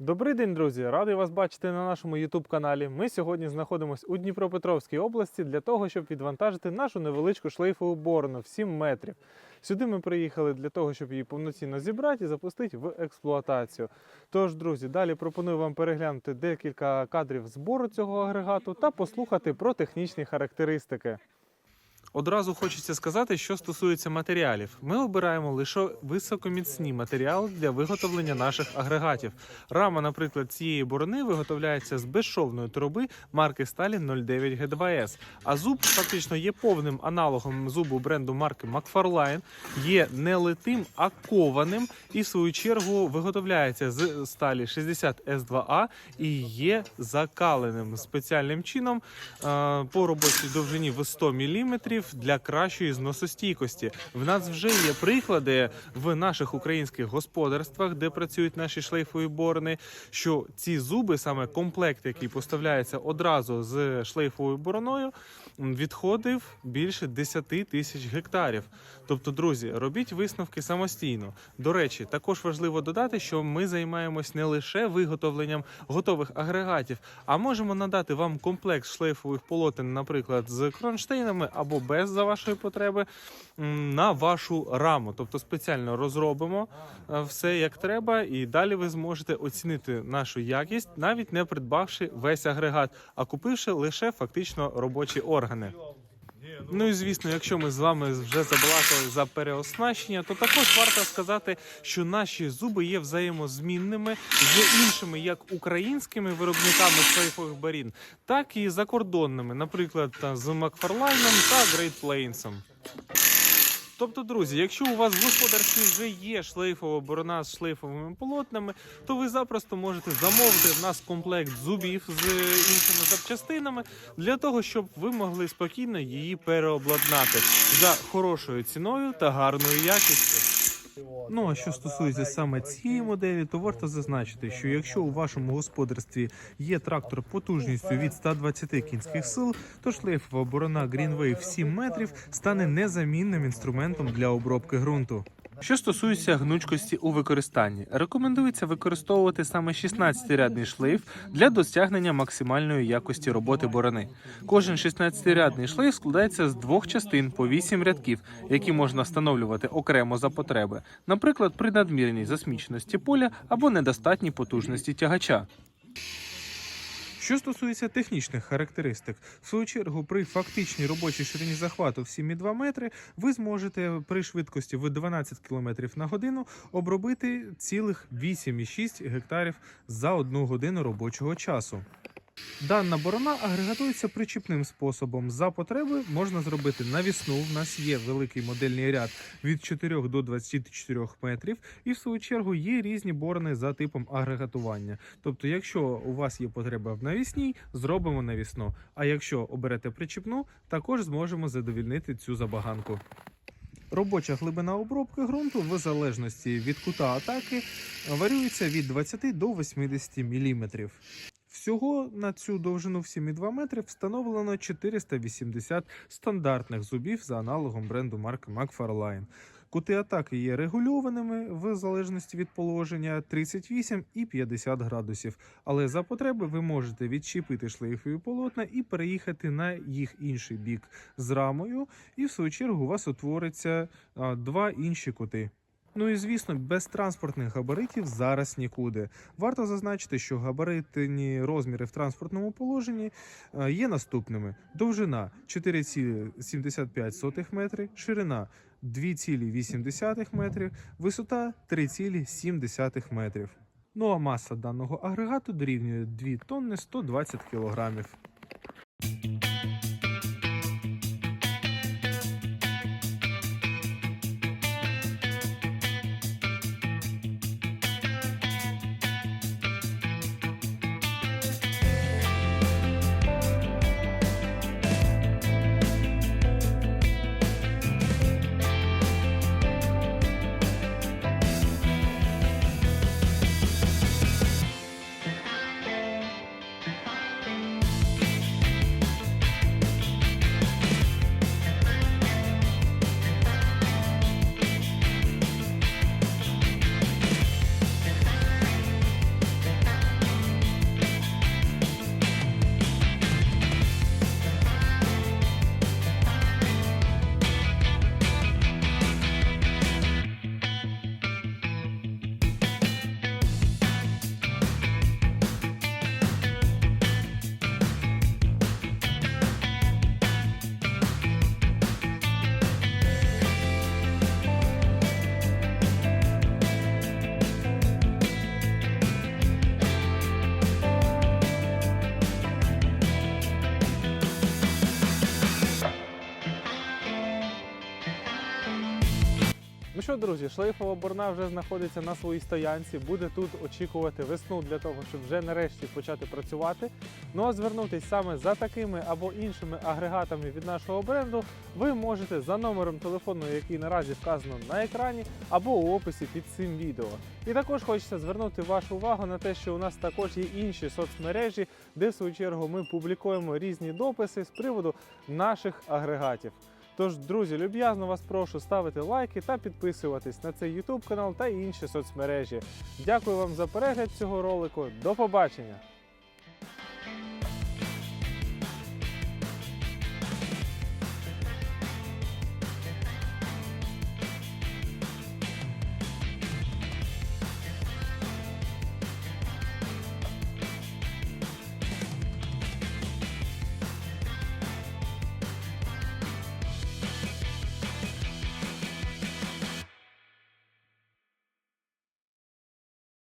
Добрий день, друзі! Радий вас бачити на нашому YouTube каналі. Ми сьогодні знаходимося у Дніпропетровській області для того, щоб відвантажити нашу невеличку шлейфову борону в 7 метрів. Сюди ми приїхали для того, щоб її повноцінно зібрати і запустити в експлуатацію. Тож, друзі, далі пропоную вам переглянути декілька кадрів збору цього агрегату та послухати про технічні характеристики. Одразу хочеться сказати, що стосується матеріалів. Ми обираємо лише високоміцні матеріали для виготовлення наших агрегатів. Рама, наприклад, цієї борони виготовляється з безшовної труби марки Сталі 09 G2S. А зуб фактично є повним аналогом зубу бренду марки McFarlane, є не литим, а кованим, і в свою чергу виготовляється з сталі 60 S2A і є закаленим спеціальним чином е, по робочій довжині в 100 мм для кращої зносостійкості. В нас вже є приклади в наших українських господарствах, де працюють наші шлейфові борони. Що ці зуби, саме комплект, який поставляється одразу з шлейфовою бороною, відходив більше 10 тисяч гектарів. Тобто, друзі, робіть висновки самостійно. До речі, також важливо додати, що ми займаємось не лише виготовленням готових агрегатів, а можемо надати вам комплект шлейфових полотен, наприклад, з кронштейнами або без за вашої потреби на вашу раму. Тобто спеціально розробимо е, все як треба, і далі ви зможете оцінити нашу якість, навіть не придбавши весь агрегат, а купивши лише фактично робочі органи. Ну і звісно, якщо ми з вами вже забалакали за переоснащення, то також варто сказати, що наші зуби є взаємозмінними з іншими, як українськими виробниками шлейфових барін, так і закордонними, наприклад, з Макфарлайном та Грейт Plains. Тобто, друзі, якщо у вас в господарстві вже є шлейфова борона з шлейфовими полотнами, то ви запросто можете замовити в нас комплект зубів з іншими запчастинами для того, щоб ви могли спокійно її переобладнати за хорошою ціною та гарною якістю. Ну а що стосується саме цієї моделі, то варто зазначити, що якщо у вашому господарстві є трактор потужністю від 120 кінських сил, то шлейфова борона в 7 метрів стане незамінним інструментом для обробки ґрунту. Що стосується гнучкості у використанні, рекомендується використовувати саме 16-рядний шлейф для досягнення максимальної якості роботи борони. Кожен 16-рядний шлейф складається з двох частин по 8 рядків, які можна встановлювати окремо за потреби, наприклад, при надмірній засміченості поля або недостатній потужності тягача. Що стосується технічних характеристик, в свою чергу при фактичній робочій ширині захвату в 7,2 метри ви зможете при швидкості в 12 км на годину обробити цілих 8,6 гектарів за одну годину робочого часу. Дана борона агрегатується причіпним способом. За потреби можна зробити навісну. В нас є великий модельний ряд від 4 до 24 метрів, і в свою чергу є різні борони за типом агрегатування. Тобто, якщо у вас є потреба в навісній, зробимо навісну. А якщо оберете причіпну, також зможемо задовільнити цю забаганку. Робоча глибина обробки ґрунту в залежності від кута атаки варюється від 20 до 80 мм. Всього на цю довжину в 7,2 метри встановлено 480 стандартних зубів за аналогом бренду марки McFarlane. Кути атаки є регульованими в залежності від положення 38 і 50 градусів. Але за потреби ви можете відчепити шлейфові полотна і переїхати на їх інший бік з рамою, і в свою чергу у вас утвориться два інші кути. Ну і звісно, без транспортних габаритів зараз нікуди. Варто зазначити, що габаритні розміри в транспортному положенні е, є наступними: довжина 4,75 метри, ширина 2,8 метрів, висота 3,7 метрів. Ну а маса даного агрегату дорівнює 2 тонни 120 кілограмів. Що, друзі, шлейфова борна вже знаходиться на своїй стоянці, буде тут очікувати весну для того, щоб вже нарешті почати працювати. Ну а звернутись саме за такими або іншими агрегатами від нашого бренду ви можете за номером телефону, який наразі вказано на екрані, або у описі під цим відео. І також хочеться звернути вашу увагу на те, що у нас також є інші соцмережі, де в свою чергу ми публікуємо різні дописи з приводу наших агрегатів. Тож, друзі, люб'язно вас прошу ставити лайки та підписуватись на цей YouTube канал та інші соцмережі. Дякую вам за перегляд цього ролику. До побачення!